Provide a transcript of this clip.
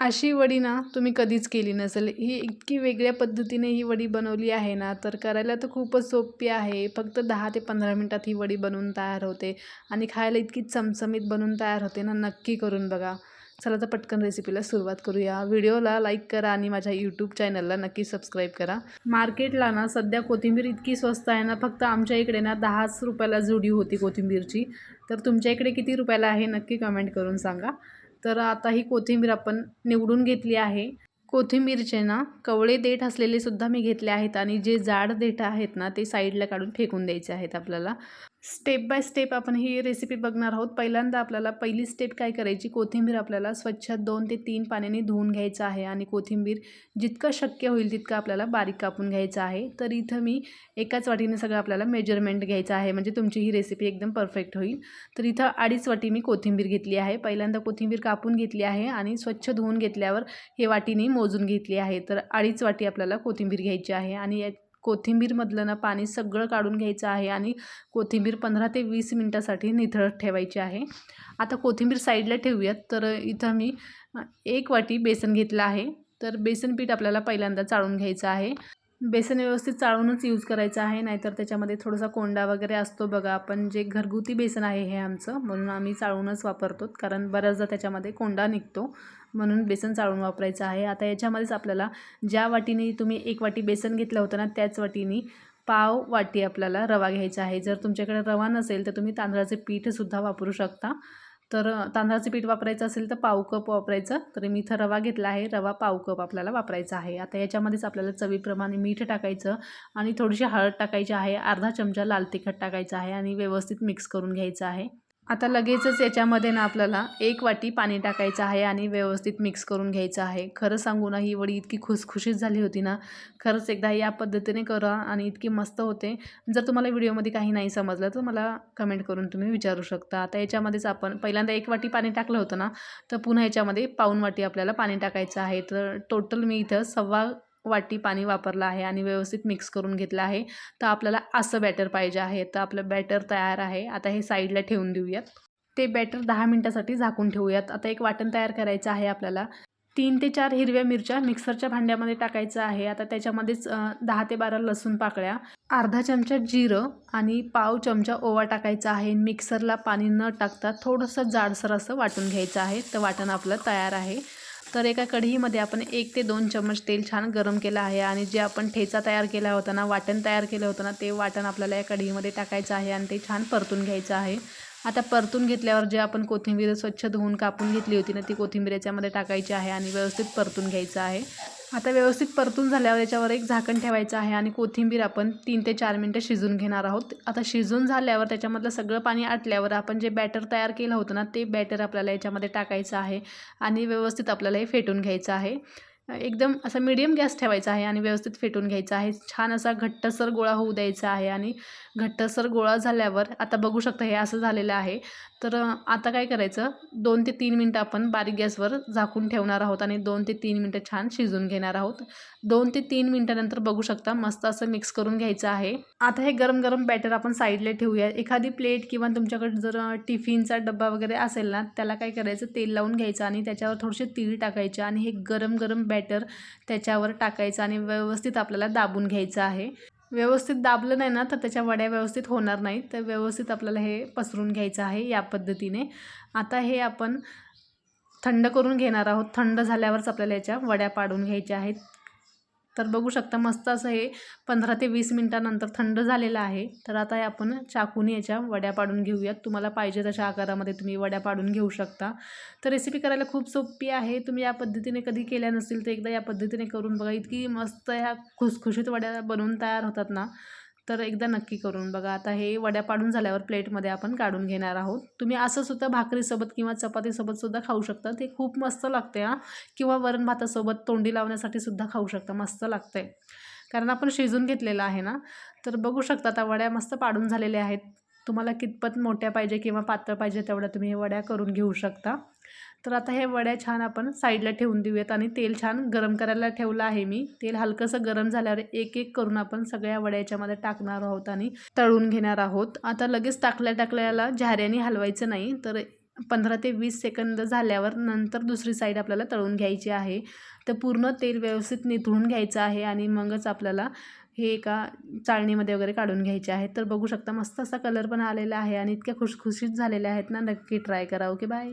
अशी वडी ना तुम्ही कधीच केली नसेल. ही इतकी वेगळ्या पद्धतीने ही वडी बनवली आहे ना तर करायला तर खूपच सोपी आहे. फक्त दहा ते पंधरा मिनटात ही वडी बनवून तयार होते आणि खायला इतकी चमचमीत बनवून तयार होते ना नक्की करून बघा. चला तर पटकन रेसिपीला सुरुवात करूया. व्हिडिओला लाईक करा आणि माझ्या यूट्यूब चॅनलला नक्की सबस्क्राईब करा. मार्केटला ना सध्या कोथिंबीर इतकी स्वस्त आहे ना फक्त आमच्या इकडे ना दहाच रुपयाला जुडी होती कोथिंबीरची. तर तुमच्या इकडे किती रुपयाला आहे नक्की कमेंट करून सांगा. तर आता ही कोथिंबीर आपण निवडून घेतली आहे. कोथिंबीरचे ना कवळे देठ असलेले सुद्धा मी घेतले आहेत आणि जे जाड देठ आहेत ना ते साईडला काढून फेकून द्यायचे आहेत आपल्याला. स्टेप बाय स्टेप आपण ही रेसिपी बघणार आहोत. पहिल्यांदा आपल्याला पहिली स्टेप काय करायची? कोथिंबीर आपल्याला स्वच्छ दोन ते तीन पाण्याने धुवून घ्यायचं आहे आणि कोथिंबीर जितकं शक्य होईल तितकं आपल्याला बारीक कापून घ्यायचं आहे. तर इथं मी एकाच वाटीने सगळं आपल्याला मेजरमेंट घ्यायचं आहे. म्हणजे तुमची ही रेसिपी एकदम परफेक्ट होईल. तर इथं अडीच वाटी मी कोथिंबीर घेतली आहे. पहिल्यांदा कोथिंबीर कापून घेतली आहे आणि स्वच्छ धुवून घेतल्यावर हे वाटीने मोजून घेतली आहे. तर अडीच वाटी आपल्याला कोथिंबीर घ्यायची आहे आणि कोथिंबीरमधलं ना पाणी सगळं काढून घ्यायचं आहे आणि कोथिंबीर पंधरा ते वीस मिनटासाठी निथळत ठेवायची आहे. आता कोथिंबीर साईडला ठेवूयात. तर इथं मी एक वाटी बेसन घेतलं आहे. तर बेसन पीठ आपल्याला पहिल्यांदा चाळून घ्यायचं आहे. बेसन व्यवस्थित चाळूनच यूज करायचं आहे नाहीतर त्याच्यामध्ये थोडासा कोंडा वगैरे असतो बघा. आपण जे घरगुती बेसन आहे हे आमचं म्हणून आम्ही चाळूनच वापरतो. कारण बऱ्याचदा त्याच्यामध्ये कोंडा निघतो म्हणून बेसन चाळून वापरायचं आहे. आता याच्यामध्येच आपल्याला ज्या वाटीने तुम्ही एक वाटी बेसन घेतलं होतं ना त्याच वाटीने पाव वाटी आपल्याला रवा घ्यायचा आहे. जर तुमच्याकडे रवा नसेल तर तुम्ही तांदळाचे पीठसुद्धा वापरू शकता. तर तांदळाचं पीठ वापरायचं असेल तर पाव कप वापरायचं. तर मी इथं रवा घेतला आहे. रवा पाव कप आपल्याला वापरायचा आहे. आता याच्यामध्येच आपल्याला चवीप्रमाणे मीठ टाकायचं आणि थोडीशी हळद टाकायची आहे. अर्धा चमचा लाल तिखट टाकायचं आहे आणि व्यवस्थित मिक्स करून घ्यायचं आहे. आता लगेचच याच्यामध्ये ना आपल्याला एक वाटी पाणी टाकायचं आहे आणि व्यवस्थित मिक्स करून घ्यायचं आहे. खरं सांगू ना ही वडी इतकी खुसखुशीत झाली होती ना. खरंच एकदा या पद्धतीने करा आणि इतकी मस्त होते. जर तुम्हाला व्हिडिओमध्ये काही नाही समजलं तर मला कमेंट करून तुम्ही विचारू शकता. आता याच्यामध्येच आपण पहिल्यांदा एक वाटी पाणी टाकलं होतं ना तर पुन्हा याच्यामध्ये पाऊन वाटी आपल्याला पाणी टाकायचं आहे. तर टोटल मी इथं सव्वा वाटी पाणी वापरलं आहे आणि व्यवस्थित मिक्स करून घेतलं आहे. तर आपल्याला असं बॅटर पाहिजे आहे. तर आपलं बॅटर तयार आहे. आता हे साईडला ठेवून देऊयात. ते बॅटर दहा मिनटासाठी झाकून ठेवूयात. आता एक वाटण तयार करायचं आहे आपल्याला. तीन ते चार हिरव्या मिरच्या मिक्सरच्या भांड्यामध्ये टाकायचं आहे. आता त्याच्यामध्येच दहा ते बारा लसूण पाकळ्या अर्धा चमचा जिरं आणि पाव चमचा ओवा टाकायचा आहे. मिक्सरला पाणी न टाकता थोडंसं जाडसर असं वाटून घ्यायचं आहे. तर वाटण आपलं तयार आहे. तर एका कढईमध्ये आपण एक ते दोन चम्मच तेल छान गरम केलं आहे आणि जे आपण ठेचा तयार केला होता ना वाटण तयार केलं होतं ना ते वाटण आपल्याला या कढईमध्ये टाकायचं आहे आणि ते छान परतून घ्यायचं आहे. आता परतून घेतल्यावर जे आपण कोथिंबीर स्वच्छ धुवून कापून घेतली होती ना ती कोथिंबीर याच्यामध्ये टाकायची आहे आणि व्यवस्थित परतून घ्यायचं आहे. आता व्यवस्थित परतून झाल्यावर याच्यावर एक झाकण ठेवायचं आहे आणि कोथिंबीर आपण तीन ते चार मिनटं शिजून घेणार आहोत. आता शिजून झाल्यावर त्याच्यामधलं सगळं पाणी आटल्यावर आपण जे बॅटर तयार केलं होतं ना ते बॅटर आपल्याला याच्यामध्ये टाकायचं आहे आणि व्यवस्थित आपल्याला हे फेटून घ्यायचं आहे. एकदम असा मीडियम गॅस ठेवायचा आहे आणि व्यवस्थित फेटून घ्यायचा आहे. छान असा घट्टसर गोळा होऊ द्यायचा आहे आणि घट्टसर गोळा झाल्यावर आता बघू शकता हे असं झालेलं आहे. तर आता काय करायचं? दोन ते तीन मिनटं आपण बारीक गॅसवर झाकून ठेवणार आहोत आणि दोन ते तीन मिनटं छान शिजून घेणार आहोत. दोन ते तीन मिनटानंतर बघू शकता मस्त असं मिक्स करून घ्यायचं आहे. आता हे गरम गरम बॅटर आपण साईडला ठेवूया. एखादी प्लेट किंवा तुमच्याकडे जर टिफिनचा डब्बा वगैरे असेल ना त्याला काय करायचं? तेल लावून घ्यायचं आणि त्याच्यावर थोडेसे तीळ टाकायचे आणि हे गरम गरम बॅटर त्याच्यावर टाकायचं आणि व्यवस्थित आपल्याला दाबून घ्यायचं आहे. व्यवस्थित दाबलं नाही ना तर त्याच्या वड्या व्यवस्थित होणार नाही तर व्यवस्थित आपल्याला हे पसरून घ्यायचं आहे या पद्धतीने. आता हे आपण थंड करून घेणार आहोत. थंड झाल्यावरच आपल्याला याच्या वड्या पाडून घ्यायच्या आहेत. तर बघू शकता मस्त असं हे पंधरा ते वीस मिनटानंतर थंड झालेलं आहे. तर आता हे आपण चाकून याच्या वड्या पाडून घेऊयात. तुम्हाला पाहिजे तशा आकारामध्ये तुम्ही वड्या पाडून घेऊ शकता. तर रेसिपी करायला खूप सोपी आहे. तुम्ही या पद्धतीने कधी केल्या नसतील तर एकदा या पद्धतीने करून बघा. इतकी मस्त ह्या खुसखुशीत वड्या बनवून तयार होतात ना. तर एकदा नक्की करून बघा. आता हे वड्या पाडून झाल्यावर प्लेटमध्ये आपण काढून घेणार आहोत. तुम्ही असं सुद्धा भाकरीसोबत किंवा चपातीसोबत सुद्धा खाऊ शकता. ते खूप मस्त लागते हां. किंवा वरण भातासोबत तोंडी लावण्यासाठी सुद्धा खाऊ शकता. मस्त लागते. कारण आपण शिजून घेतलेलं आहे ना? तर बघू शकता आता वड्या मस्त पाडून झालेल्या आहेत. तुम्हाला कितपत मोठ्या पाहिजे किंवा पातळ पाहिजे तेवढ्या तुम्ही हे वड्या करून घेऊ शकता. तर आता हे वड्या छान आपण साईडला ठेवून देऊयात आणि तेल छान गरम करायला ठेवलं आहे मी. तेल हलकंसं गरम झाल्यावर एक एक करून आपण सगळ्या वड्या याच्यामध्ये टाकणार आहोत आणि तळून घेणार आहोत. आता लगेच टाकल्या टाकल्याला झाऱ्याने हलवायचं नाही तर पंधरा ते वीस सेकंद झाल्यावर नंतर दुसरी साईड आपल्याला तळून घ्यायची आहे. तर पूर्ण तेल व्यवस्थित निथळून घ्यायचं आहे आणि मगच आपल्याला हे एका चाळणीमध्ये वगैरे काढून घ्यायचे आहेत तर बघू शकता मस्त असा कलर पण आलेला आहे आणि इतक्या खुशखुशीत झालेल्या आहेत ना. नक्की ट्राय करा. Okay bye.